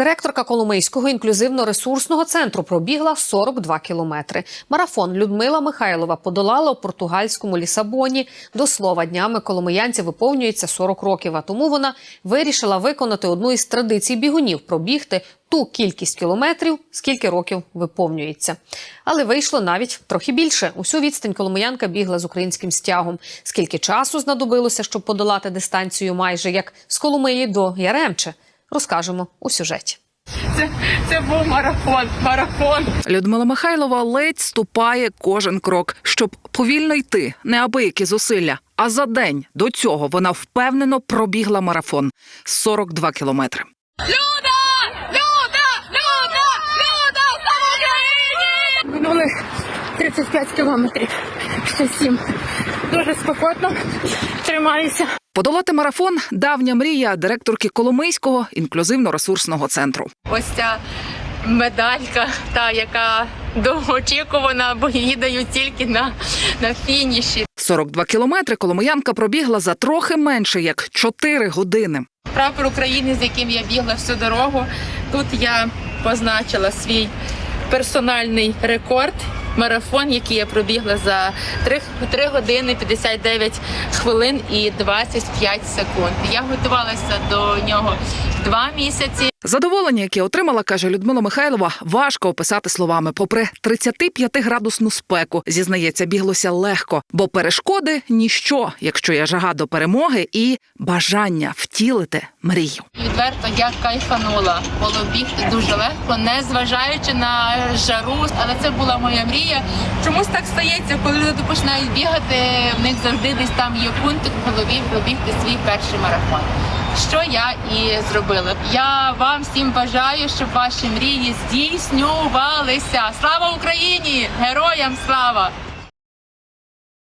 Директорка Коломийського інклюзивно-ресурсного центру пробігла 42 кілометри. Марафон Людмила Михайлова подолала у португальському Лісабоні. До слова, днями коломиянці виповнюється 40 років. А тому вона вирішила виконати одну із традицій бігунів пробігти ту кількість кілометрів, скільки років виповнюється. Але вийшло навіть трохи більше. Усю відстань коломиянка бігла з українським стягом. Скільки часу знадобилося, щоб подолати дистанцію, майже як з Коломиї до Яремче, розкажемо у сюжеті. Це, це був марафон. Марафон. Людмила Михайлова ледь ступає кожен крок, щоб повільно йти, неабиякі зусилля. А за день до цього вона впевнено пробігла марафон 42 кілометри. Люда! Люда! Люда! Люда! Слава Україні! Минулих 35 кілометрів. Ще сім. Дуже спокійно. Тримаюся. Подолати марафон давня мрія директорки Коломийського інклюзивно-ресурсного центру. Ось ця медалька, та яка довгоочікувана, бо її дають тільки на, на фініші. 42 кілометри коломиянка пробігла за трохи менше як 4 години. Прапор України, з яким я бігла всю дорогу. Тут я позначила свій персональний рекорд. Марафон, який я пробігла за 3, 3 години 59 хвилин і 25 секунд. Я готувалася до нього два місяці. Задоволення, яке отримала, каже Людмила Михайлова, важко описати словами. Попри 35-градусну спеку, зізнається, біглося легко, бо перешкоди ніщо, якщо є жага до перемоги і бажання втілити мрію. Відверто я кайфанула. Було бігти дуже легко, не зважаючи на жару. Але це була моя мрія. Чомусь так стається, коли люди починають бігати, в них завжди десь там є пункт в голові пробігти свій перший марафон. Що я і зробила. Я вам всім бажаю, щоб ваші мрії здійснювалися. Слава Україні! Героям слава!